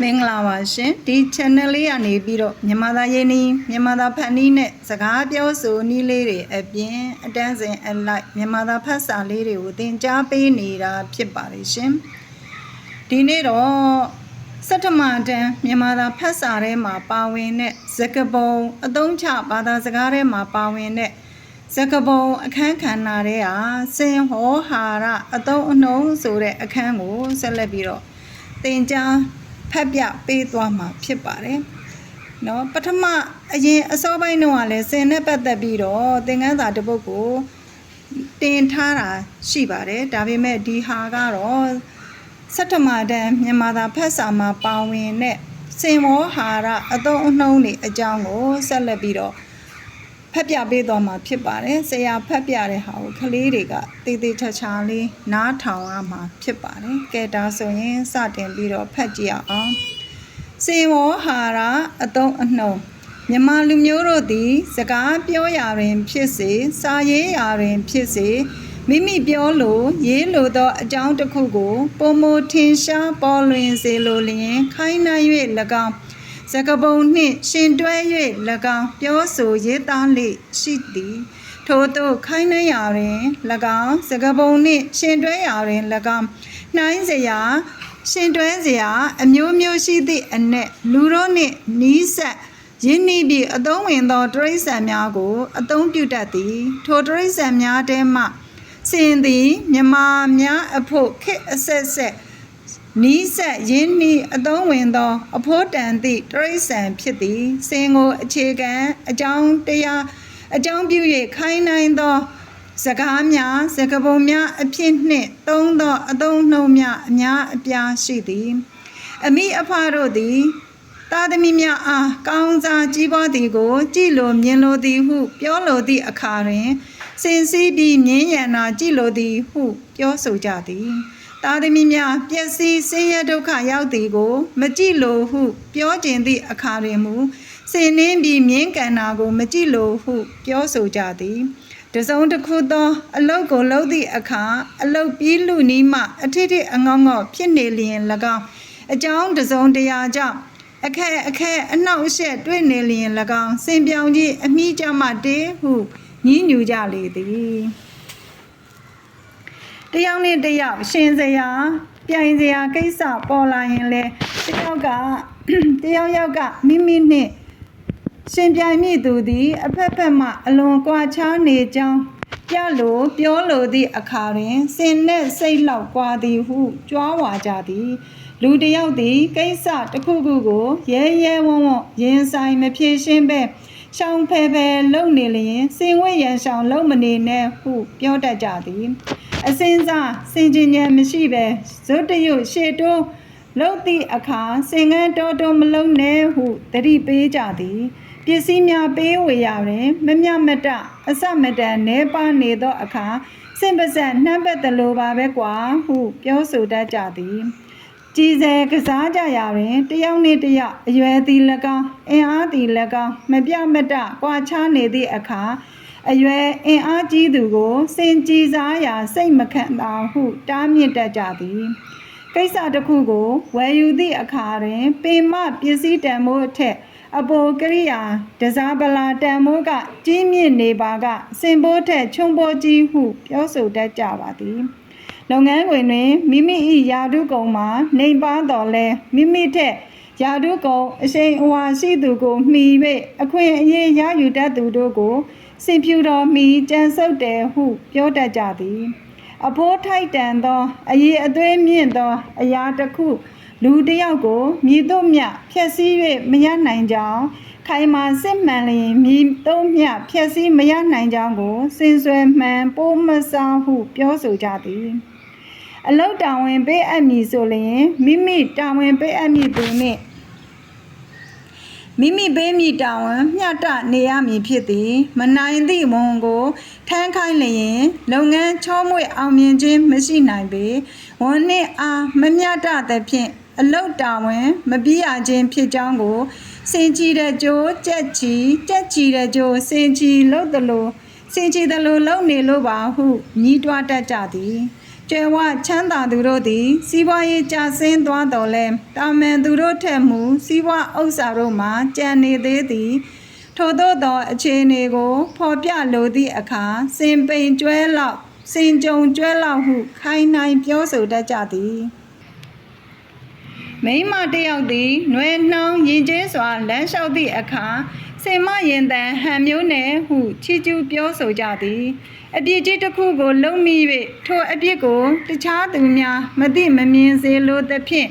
မင်္ဂလာပါရှင်ဒီ channel လေးကနေပြီးတော့မြန်မာသားရင်းနှီးမြန်မာသားဖန်နီးနဲ့စကားပြောဆိုနည်းလေးတွေအပြင်အတန်းစဉ်အလိုက်မြန်မာသားဖတ်စာလေးတွေကိုသင်ကြားပေးနေတာဖြစ်ပါတယ်ရှင်ဒီနေ့တော့စတ္တမတန်းမြန်မာသားဖတ်စာထဲမှာပါဝင်တဲ့ဇကပုံအသုံးချဘာသာစကားထဲမှာပါဝင်တဲ့ဇကပုံအခန်းခန္ဓာထဲဟာစင်ဟောဟာရအသုံးအနှုံးဆိုတဲ့အခန်းကိုဆက်လက်ပြီးတော့သင်ကြား ဖတ်ပြပေးသွားမှာဖြစ်ပါတယ်။နော်ပထမအရင်အစောပိုင်းတော့ကလည်းစင်နဲ့ပတ်သက်ပြီးတော့သင်ခန်းစာတစ်ပုဒ်ကိုတင်ထားတာရှိပါတယ်။ဒါပေမဲ့ဒီဟာကတော့စတ္တမတန်းမြန်မာသာဖတ်စာမှာပါဝင်တဲ့စင်ဝေါဟာရအသုံးအနှုံးတွေအကြောင်းကိုဆက်လက်ပြီးတော့ ဖတ်ပြပေးသွားမှာဖြစ်ပါတယ်။ဆရာဖတ်ပြတဲ့ဟာကိုကလေးတွေကတေးသေးချာချာလေးနားထောင်ရမှာဖြစ်ပါတယ်။ကဲဒါဆိုရင်စတင်ပြီးတော့ဖတ်ကြည့်ရအောင်။စေဝေါဟာရအသုံးအနှုံးမြန်မာလူမျိုးတို့သည် စကားပြောရာတွင် ဖြစ်စေစာရေးရာတွင်ဖြစ်စေမိမိပြောလို့ရေးလို့သောအကြောင်းတစ်ခုကိုပုံမထင်ရှားပေါ်လွင်စေလိုလျင် ခိုင်းနှံ့၍၎င်း စကပုံနှင့်ရှင်တွဲ၍၎င်းပြောဆိုရေးသားလေရှိသည်ထို့သို့ခိုင်းနှံရာတွင်၎င်းစကပုံနှင့်ရှင်တွဲရာတွင်၎င်းနှိုင်းစရာရှင်တွဲစရာအမျိုးမျိုးရှိသည့်အနက်လူတို့နှင့်နီးစပ်ယင်းဤပြီးအသုံးဝင်သောတရိษံများကိုအသုံးပြုတတ်သည် ထိုတရိษံများထဲမှစင်သည်မြမာများအဖို့ခေတ်အဆက်ဆက် နီးစက်ရင်းနှီးအသုံးဝင်သော အဖို့တန်သည့်တရိษံဖြစ်သည်စင်ကိုအခြေခံအကြောင်းတရားအကြောင်းပြု၍ခိုင်းနိုင်သောစကားများစကားပုံများအဖြစ်နှင့်သုံးသောအသုံးနှုန်းများအများအပြားရှိသည်အမိအဖတို့သည်သားသမီးများအားကောင်းစားကြီးပွားသည်ကို ကြည်လိုမြင်လိုသည်ဟု ပြောလိုသည့်အခါတွင်စင်စည်းပြီးမြင်းရံနာကြည်လိုသည်ဟု ပြောဆိုကြသည် သားသမီးများပျက်စီးဆင်းရဲဒုက္ခရောက်သည်ကို မကြည့်လိုဟု ပြောကျင်သည့်အခါတွင်မူစင်နှင်းပြီးမြင်းကန်နာကို မကြည့်လိုဟု ပြောဆိုကြသည်တစုံတစ်ခုသော အလုတ်ကိုလှုပ်သည့်အခါအလုတ်ပြီးလူနီးမှအထိထိအငေါငေါဖြစ်နေလျင်၎င်းအကြောင်းတစုံတရာကြောင့်အခက်အခဲအနှောက်အယှက်တွေ့နေလျင်၎င်းစင်ပြောင်ကြီးအမိကြမှတေးဟုညည်းညူကြလေသည် တယောက်နဲ့တယောက်ရှင်စရာပြိုင်စရာကိစ္စပေါ်လာရင်လေတယောက်ကတယောက်ယောက်ကမိမိနဲ့ရှင်ပြိုင်မိသူသည်အဖက်ဖက်မှအလွန်ကွာခြားနေကြောင်းပြလို့ပြောလိုသည့်အခါတွင်စင်နဲ့စိတ်လောက်ကွာသည်ဟုကြွားဝါကြသည်လူတယောက်သည်ကိစ္စတစ်ခုခုကိုရဲရဲဝံ့ဝံ့ရင်ဆိုင်မဖြေရှင်းပဲရှောင်းဖယ်ဖယ်လုံနေလျင်စင်ဝဲရန်ရှောင်းလုံမနေနဲ့ဟုပြောတတ်ကြသည် အစင်းစားစင်ကျင်ဉဏ်မရှိပဲဇွတ်တရွတ်ရှေတိုးလှုပ်သည့်အခါစင်ငန်းတော်တော်မလုံးနဲ့ဟုတတိပေးကြသည်ပစ္စည်းများပေးဝေရတွင်မမြမတအစမတန်နေပါနေသောအခါစင်ပါဇက်နှမ်းပက်တလိုပါပဲကွာဟုပြောဆိုတတ်ကြသည်ကြည်စဲကစားကြရာတွင်တယောက်နှင့်တယောက်အရွယ်သည်၎င်းအင်အားသည်၎င်းမပြမတကွာခြားနေသည့်အခါ အရွယ်အင်အားကြီးသူကို စင်ကြည်စားရာ စိတ်မခံတာဟု တားမြစ်တတ်ကြသည်ကိစ္စတစ်ခုကိုဝယ်ယူသည့်အခါတွင်ပေမပစ္စည်းတန်မိုးအထက်အပေါ်ကရိယာတစားပလာတန်မိုးကကြီးမြင့်နေပါကစင်ဘိုးထက်ချုံဘိုးကြီးဟုပြောဆိုတတ်ကြပါသည်လုပ်ငန်းခွင်တွင်မိမိ၏ယာတုကုံမှာနေပါတော်လဲမိမိထက်ယာတုကုံအရှိန်အဝါရှိသူကိုမှီ၍အခွင့်အရေးရယူတတ်သူတို့ကို စင်ဖြူတော်မီကြံစုပ်တယ်ဟု ပြောတတ်ကြသည် အဖိုးထိုက်တန်သောအရေးအသွေးမြင့်သော အရာတစ်ခု လူတစ်ယောက်ကိုမြည်တို့မြဖြက်စီး၍မရနိုင်ကြောင်းခိုင်မာစစ်မှန်လျင်မြည်တို့မြဖြက်စီးမရနိုင်ကြောင်းကိုစင်ဆွဲမှန်ပိုးမစားဟု ပြောဆိုကြသည်အလုတ်တာဝန်ပေးအပ်မည်ဆိုလျင်မိမိတာဝန်ပေးအပ်မည်သူနှင့် မိမိပေးမိတာဝန်မျှတနေရမည်ဖြစ်သည် မနိုင်သည့်ဝန်ကိုထမ်းခိုင်းလျင်လုပ်ငန်းချောမွေ့အောင်မြင်ခြင်းမရှိနိုင်ပေဝန်နှင့်အားမမျှတသဖြင့်အလုတ်တာဝန်မပြည့်ရခြင်းဖြစ်ကြောင်းကိုစင်ကြည်တဲ့ကြိုးကြက်ချီကြက်ချီတဲ့ကြိုးစင်ကြည်လို့သလိုစင်ကြည်သလိုလုံနေလို့ပါဟုညီးတွားတတ်ကြသည် ကျယ်ဝချမ်းသာသူတို့သည် စီးပွားရေးကျဆင်းသွားတော်လဲတာမန်သူတို့ထက်မူစီးပွားဥစ္စာတို့မှာကြံနေသေးသည်ထို့သောသောအခြေအနေကို ဖော်ပြလိုသည့်အခါစင်ပိန်ကျွဲလောက်စင်ကြုံကျွဲလောက်ဟု ခိုင်းနိုင်ပြောဆိုတတ်ကြသည်မိန်းမတစ်ယောက်သည်နှွေနှောင်းရင်ကျဲစွာလမ်းလျှောက်သည့်အခါ စင်မရင်တန်ဟန်မျိုးနယ်ဟုချီကျူးပြောဆိုကြသည်အပြစ်ကြီးတစ်ခုကိုလုံမိ၍ထိုအပြစ်ကိုတခြားသူများမသိမမြင်စေလိုသဖြင့်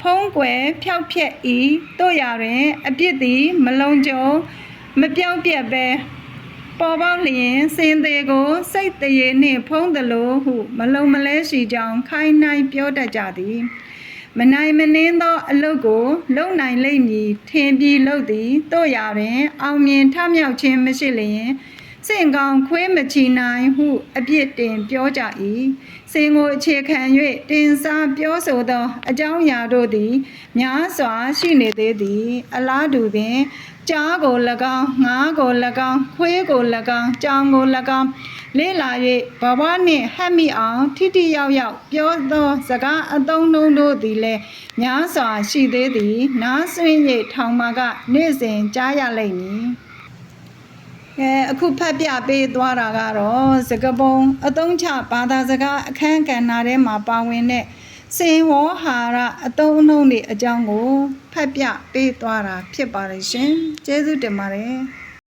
ဖုံးကွယ်ဖျောက်ဖျက်၏တို့ရာတွင် အပြစ်သည် မလုံးကြုံမပြောင်းပြတ်ပဲပေါ်ပေါက်လျင်စင်သေးကိုစိတ်တရေနှင့်ဖုံးသလိုဟု မလုံမလဲရှိကြောင်းခိုင်းနိုင်ပြောတတ်ကြသည် မနိုင်မနှင်းသောအလုတ်ကိုလုံနိုင်လိမ့်မည်ထင်ပြီးလုပ်သည်တို့ရာတွင် အောင်မြင်ထမြောက်ခြင်းမရှိလျင် စင်ကောင်ခွေးမချီနိုင်ဟု အပြစ်တင်ပြောကြ၏စင်ကိုအခြေခံ၍တင်စားပြောဆိုသော အကြောင်းအရာတို့သည်များစွာရှိနေသေးသည် အလားတူပင်ကြားကို၎င်းငါးကို၎င်းခွေးကို၎င်းကြောင်ကို၎င်းလေးလာ၍ဘဝနှင့်ဟပ်မိအောင်ထိထိရောက်ရောက်ပြောသောစကားအသုံးနှုန်းတို့သည်လည်းများစွာရှိသေးသည် နားဆွင့်၍ထောင်မှာကနေ့စဉ်ကြားရလိမ့်မည် အဲအခုဖတ်ပြပေးသွားတာကတော့စကပုံအသုံးချဘာသာစကားအခန်းကဏ္ဍထဲမှာပါဝင်တဲ့စင်ဝေါဟာရအသုံးအနှုန်းတွေအကြောင်းကိုဖတ်ပြပေးသွားတာဖြစ်ပါတယ်ရှင်ကျေးဇူးတင်ပါတယ်